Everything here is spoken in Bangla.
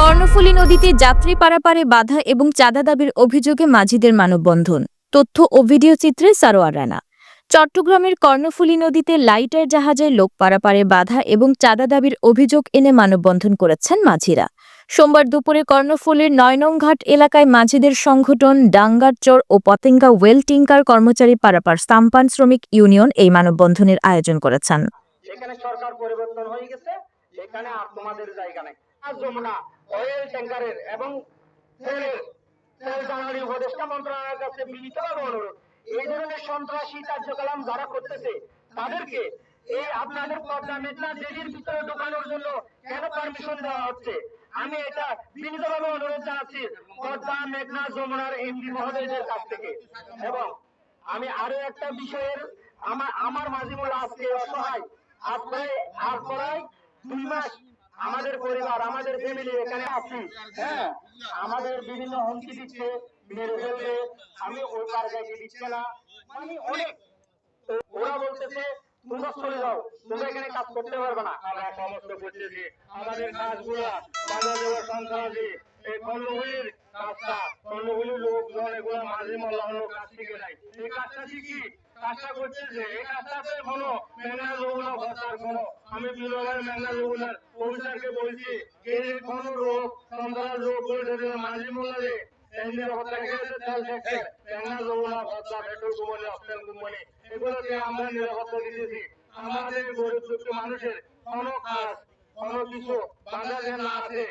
কর্ণফুলী নদীতে যাত্রী পারাপারে বাধা এবং চাঁদা দাবির অভিযোগে মাঝিদের মানববন্ধন। তথ্য ও ভিডিও চিত্রে সারোয়ার রানা। চট্টগ্রামের কর্ণফুলী নদীতে লাইটার জাহাজে লোক পারাপারে বাধা এবং চাঁদা দাবির অভিযোগ এনে মানববন্ধন করেছেন মাঝিরা। সোমবার দুপুরে কর্ণফুলীর নয়নংঘাট এলাকায় মাঝিদের সংগঠন ডাঙ্গারচর ও পতেঙ্গা ওয়েল টিঙ্কার কর্মচারী পারাপার সাম্পান শ্রমিক ইউনিয়ন এই মানববন্ধনের আয়োজন করেছেন। এখানে সরকার পরিবর্তন হয়ে গেছে এখানে আর তোমাদের জায়গা নেই। যমুনা অয়েল ট্যাঙ্কারের এবং উপদেষ্টা মন্ত্রণালয়ের কাছে বিনীতভাবে অনুরোধ। এই ধরনের সন্ত্রাসী কার্যকলাপ যারা করতেছে, তাদেরকে এই আপনাদের পদ্মা মেঘনা জেলির ভিতরে ঢোকানোর জন্য কেন পারমিশন দেওয়া হচ্ছে, আমি এটা বিনীতভাবে অনুরোধ জানাচ্ছি পদ্মা মেঘনা যমুনার এমপি মহোদয়দের কাছ থেকে। এবং আমি আরও একটা বিষয়ের, আমার আমার মাঝিমুল আজকে অসহায়, আজ প্রায় আজ প্রায় দুই মাস আমাদের পরিবার আমাদের ফ্যামিলি এখানে আছি। হ্যাঁ আমাদের বিভিন্ন হুমকি দিচ্ছে মেরে ফেলবে আমি ওই পার যাইতে দিচ্ছে না। মানে অনেক ওরা বলতেছে তোমরা চলে যাও তোমরা এখানে কাজ করতে পারবে না। আমরা সমস্ত করতেছি। আমাদের কাজগুলা বাধা দেওয়ার সন্ত্রাসী এই কর্মগুলির কোনো আমি বিলয়ের মেঘনা লোকনার অফিসারকে বলছি এই রোগ সন্ত্রাস রোগ করে যদি মাঝে কোম্পানি এগুলোকে আমরা নিরাপত্তা দিতেছি আমাদের গরিব মানুষের কোনো কাজ, কোনো কিছু যেন না আছে